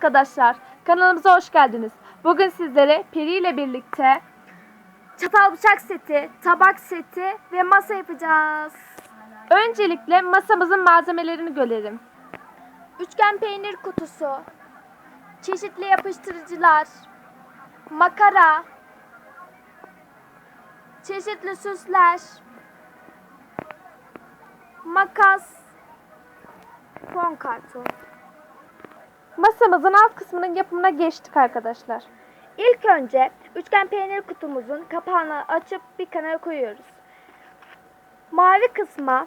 arkadaşlar, kanalımıza hoş geldiniz. Bugün sizlere Peri ile birlikte Çatal bıçak seti, tabak seti ve masa yapacağız. öncelikle masamızın malzemelerini görelim. Üçgen peynir kutusu, çeşitli yapıştırıcılar, makara, çeşitli süsler, makas, fon karton. Masamızın alt kısmının yapımına geçtik arkadaşlar. İlk önce üçgen peynir kutumuzun kapağını açıp bir kenara koyuyoruz. Mavi kısma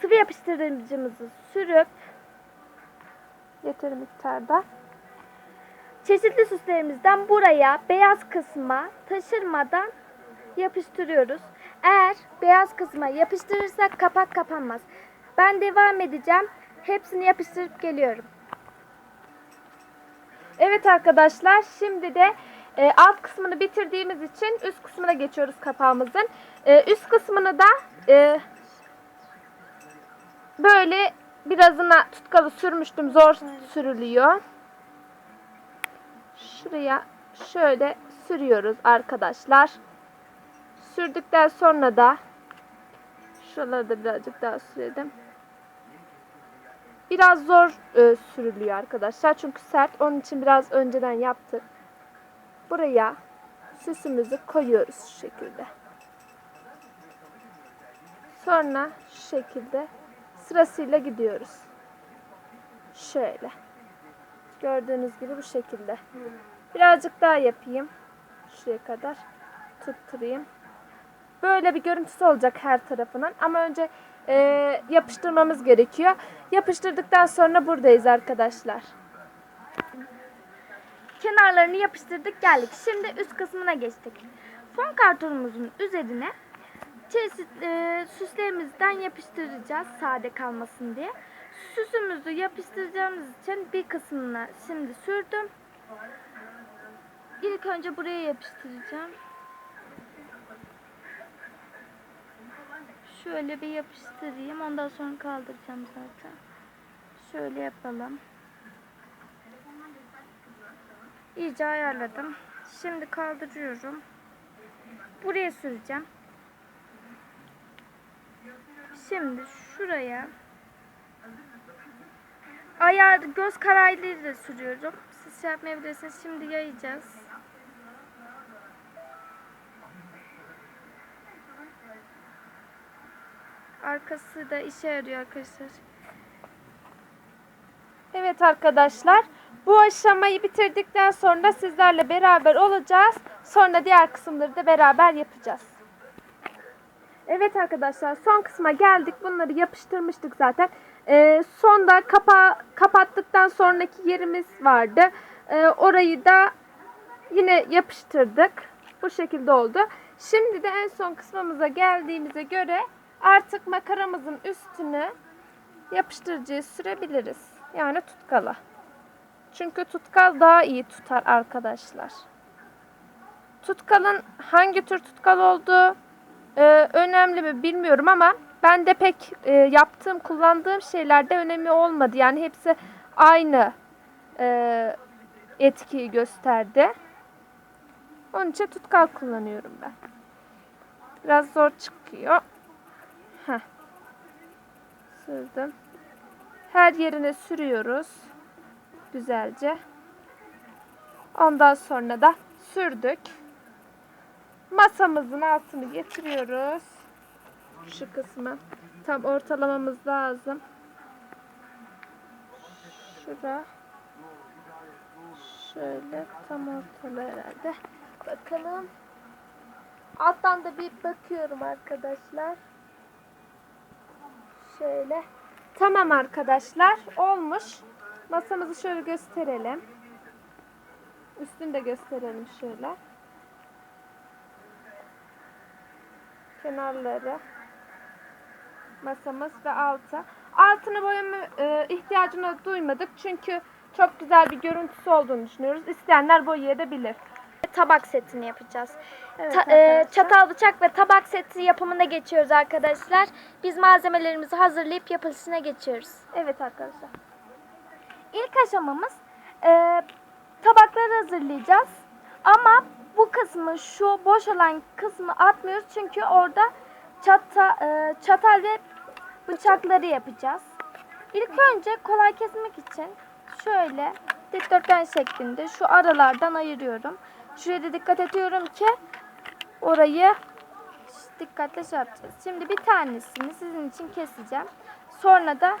sıvı yapıştırıcımızı sürüp Yeteri miktarda. çeşitli süslerimizden buraya beyaz kısma taşırmadan yapıştırıyoruz. Eğer beyaz kısma yapıştırırsak kapak kapanmaz. Ben devam edeceğim. Hepsini yapıştırıp geliyorum. Evet arkadaşlar, şimdi de e, alt kısmını bitirdiğimiz için üst kısmına geçiyoruz kapağımızın. E, üst kısmını da e, böyle birazına tutkalı sürmüştüm. Zor sürülüyor. Şuraya şöyle sürüyoruz arkadaşlar. Sürdükten sonra da şuraları da birazcık daha sürelim. Biraz zor e, sürülüyor arkadaşlar. Çünkü sert. Onun için biraz önceden yaptık. Buraya süsümüzü koyuyoruz şu şekilde. Sonra şu şekilde sırasıyla gidiyoruz. Şöyle. Gördüğünüz gibi bu şekilde. Birazcık daha yapayım. Şuraya kadar tutturayım. Böyle bir görüntüsü olacak her tarafının. Ama önce e, yapıştırmamız gerekiyor. Yapıştırdıktan sonra buradayız arkadaşlar. Kenarlarını yapıştırdık geldik. Şimdi üst kısmına geçtik. Fon kartonumuzun üzerine çeşitli e, süslerimizden yapıştıracağız sade kalmasın diye. Süsümüzü yapıştıracağımız için bir kısmına şimdi sürdüm. İlk önce buraya yapıştıracağım. Şöyle bir yapıştırayım. Ondan sonra kaldıracağım zaten. Şöyle yapalım. İyice ayarladım. Şimdi kaldırıyorum. Buraya süreceğim. Şimdi şuraya ayar göz kararıyla sürüyorum. Siz şey yapmayabilirsiniz. Şimdi yayacağız. Arkası da işe yarıyor arkadaşlar. Evet arkadaşlar. Bu aşamayı bitirdikten sonra sizlerle beraber olacağız. Sonra diğer kısımları da beraber yapacağız. Evet arkadaşlar son kısma geldik. Bunları yapıştırmıştık zaten. Ee, sonda kapağı kapattıktan sonraki yerimiz vardı. Ee, orayı da yine yapıştırdık. Bu şekilde oldu. Şimdi de en son kısmımıza geldiğimize göre artık makaramızın üstünü yapıştırıcıyı sürebiliriz. Yani tutkala. Çünkü tutkal daha iyi tutar arkadaşlar. Tutkalın hangi tür tutkal olduğu e, önemli mi bilmiyorum ama ben de pek e, yaptığım, kullandığım şeylerde önemi olmadı. Yani hepsi aynı e, etkiyi gösterdi. Onun için tutkal kullanıyorum ben. Biraz zor çıkıyor. Heh. Sürdüm. Her yerine sürüyoruz. Güzelce. Ondan sonra da sürdük. Masamızın altını getiriyoruz. Şu kısmı. Tam ortalamamız lazım. Şura. Şöyle tam ortalı herhalde. Bakalım. Alttan da bir bakıyorum arkadaşlar. Şöyle. Tamam arkadaşlar. Olmuş. Masamızı şöyle gösterelim. Üstünü de gösterelim şöyle. Kenarları. Masamız ve altı. Altını boyama e, ihtiyacını duymadık. Çünkü çok güzel bir görüntüsü olduğunu düşünüyoruz. İsteyenler boyayabilir. Tabak setini yapacağız. Evet Ta- e, çatal bıçak ve tabak seti yapımına geçiyoruz arkadaşlar. Biz malzemelerimizi hazırlayıp yapılışına geçiyoruz. Evet arkadaşlar. İlk aşamamız e, tabakları hazırlayacağız. Ama bu kısmı şu boş olan kısmı atmıyoruz çünkü orada çata, e, çatal ve bıçakları yapacağız. İlk önce kolay kesmek için şöyle dikdörtgen şeklinde şu aralardan ayırıyorum. Şuraya da dikkat ediyorum ki orayı dikkatle şey yapacağız. Şimdi bir tanesini sizin için keseceğim. Sonra da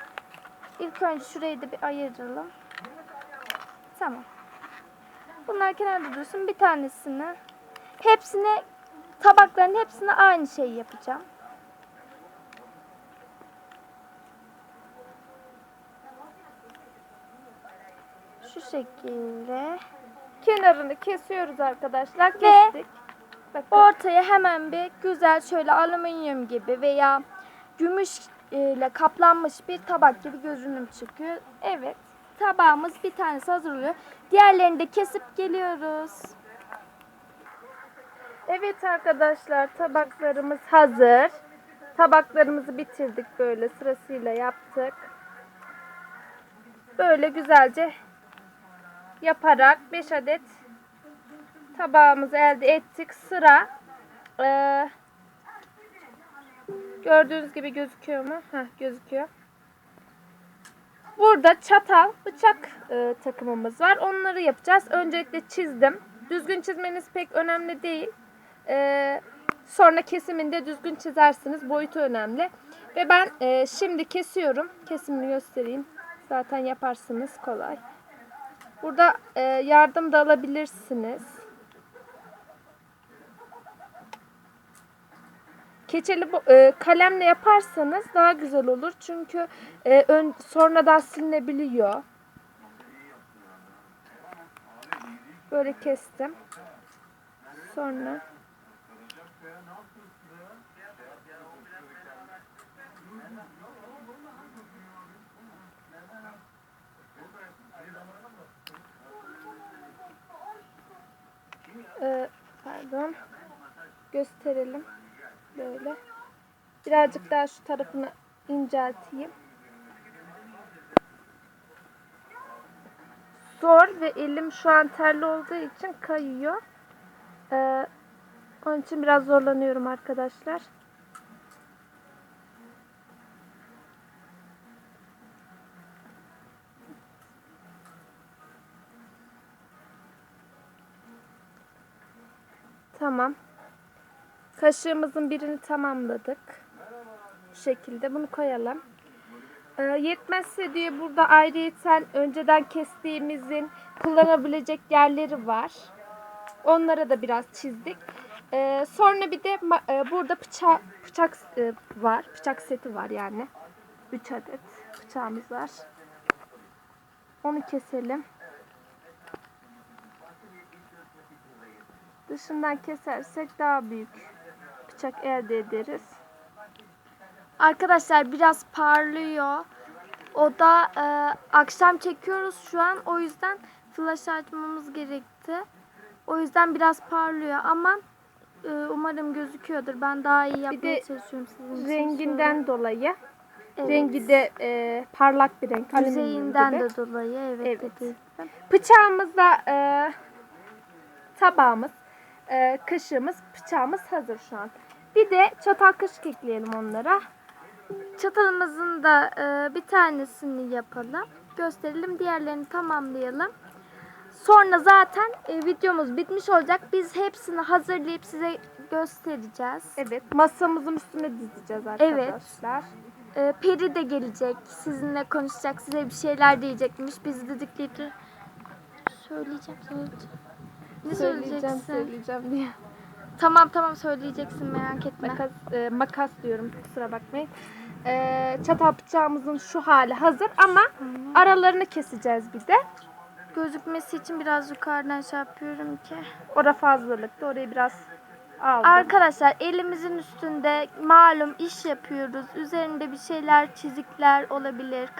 ilk önce şurayı da bir ayıralım. Tamam. Bunlar kenarda dursun. Bir tanesini hepsine tabakların hepsine aynı şeyi yapacağım. Şu şekilde Kenarını kesiyoruz arkadaşlar. Ve- Kestik. Bakın. ortaya hemen bir güzel şöyle alüminyum gibi veya gümüş e, ile kaplanmış bir tabak gibi görünüm çıkıyor. Evet. Tabağımız bir tanesi hazır oluyor. Diğerlerini de kesip geliyoruz. Evet arkadaşlar tabaklarımız hazır. Tabaklarımızı bitirdik böyle sırasıyla yaptık. Böyle güzelce yaparak 5 adet tabağımızı elde ettik. Sıra eee, gördüğünüz gibi gözüküyor mu? Heh, gözüküyor. Burada çatal, bıçak e, takımımız var. Onları yapacağız. Öncelikle çizdim. Düzgün çizmeniz pek önemli değil. E, sonra kesiminde düzgün çizersiniz. Boyutu önemli. Ve ben e, şimdi kesiyorum. Kesimini göstereyim. Zaten yaparsınız kolay. Burada e, yardım da alabilirsiniz. Keçeli e, kalemle yaparsanız daha güzel olur. Çünkü e, ön, sonradan silinebiliyor. Böyle kestim. Sonra Ee, pardon. Gösterelim. Böyle. Birazcık daha şu tarafını incelteyim. Zor ve elim şu an terli olduğu için kayıyor. Ee, onun için biraz zorlanıyorum arkadaşlar. Tamam. Kaşığımızın birini tamamladık. Bu şekilde bunu koyalım. Ee, yetmezse diye burada ayrıyeten önceden kestiğimizin kullanabilecek yerleri var. Onlara da biraz çizdik. Ee, sonra bir de e, burada bıçak bıçak e, var. Bıçak seti var yani. 3 adet bıçağımız var. Onu keselim. Dışından kesersek daha büyük bıçak elde ederiz. Arkadaşlar biraz parlıyor. O da e, akşam çekiyoruz şu an. O yüzden flash açmamız gerekti. O yüzden biraz parlıyor ama e, umarım gözüküyordur. Ben daha iyi yapmaya de çalışıyorum sizin için. Renginden dolayı. Evet. Rengi de e, parlak bir renk. Yüzeyinden de dolayı evet, Evet. dediğim. Bıçağımız da e, tabağımız, e, kaşığımız, bıçağımız hazır şu an. Bir de çatal kaşık ekleyelim onlara. Çatalımızın da e, bir tanesini yapalım. Gösterelim. Diğerlerini tamamlayalım. Sonra zaten e, videomuz bitmiş olacak. Biz hepsini hazırlayıp size göstereceğiz. Evet. Masamızın üstüne dizeceğiz arkadaşlar. E, Peri de gelecek. Sizinle konuşacak. Size bir şeyler diyecekmiş. Biz dedikleri söyleyeceğim. söyleyeceğim. Ne Söyleyeceğim, söyleyeceksin? söyleyeceğim diye. Tamam tamam söyleyeceksin merak etme. Makas, e, makas diyorum kusura bakmayın. E, çatal bıçağımızın şu hali hazır ama aralarını keseceğiz bir de. Gözükmesi için biraz yukarıdan şey yapıyorum ki. Ora fazlalıktı. Orayı biraz aldım. Arkadaşlar elimizin üstünde malum iş yapıyoruz. Üzerinde bir şeyler, çizikler olabilir.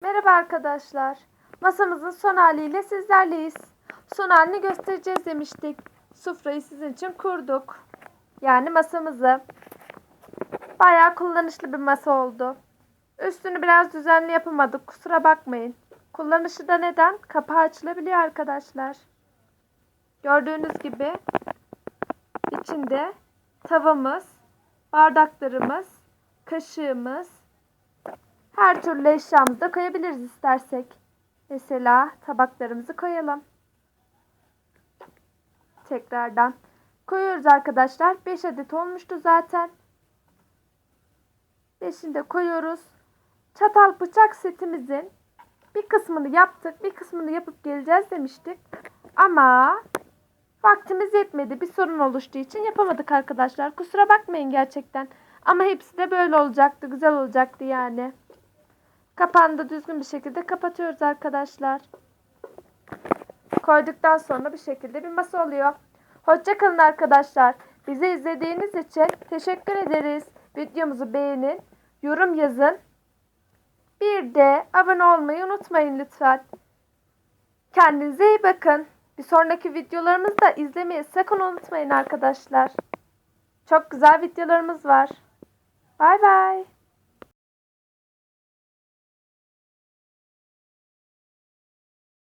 Merhaba arkadaşlar. Masamızın son haliyle sizlerleyiz. Son halini göstereceğiz demiştik. Sufrayı sizin için kurduk. Yani masamızı. Bayağı kullanışlı bir masa oldu. Üstünü biraz düzenli yapamadık. Kusura bakmayın. Kullanışı da neden? Kapağı açılabiliyor arkadaşlar. Gördüğünüz gibi içinde tavamız, bardaklarımız, kaşığımız, her türlü eşyamızı da koyabiliriz istersek. Mesela tabaklarımızı koyalım. Tekrardan koyuyoruz arkadaşlar. 5 adet olmuştu zaten. Beşini de koyuyoruz. Çatal bıçak setimizin bir kısmını yaptık. Bir kısmını yapıp geleceğiz demiştik. Ama vaktimiz yetmedi. Bir sorun oluştuğu için yapamadık arkadaşlar. Kusura bakmayın gerçekten. Ama hepsi de böyle olacaktı. Güzel olacaktı yani. Kapağını da düzgün bir şekilde kapatıyoruz arkadaşlar. Koyduktan sonra bir şekilde bir masa oluyor. Hoşçakalın arkadaşlar. Bizi izlediğiniz için teşekkür ederiz. Videomuzu beğenin, yorum yazın. Bir de abone olmayı unutmayın lütfen. Kendinize iyi bakın. Bir sonraki videolarımızı da izlemeyi sakın unutmayın arkadaşlar. Çok güzel videolarımız var. Bay bay.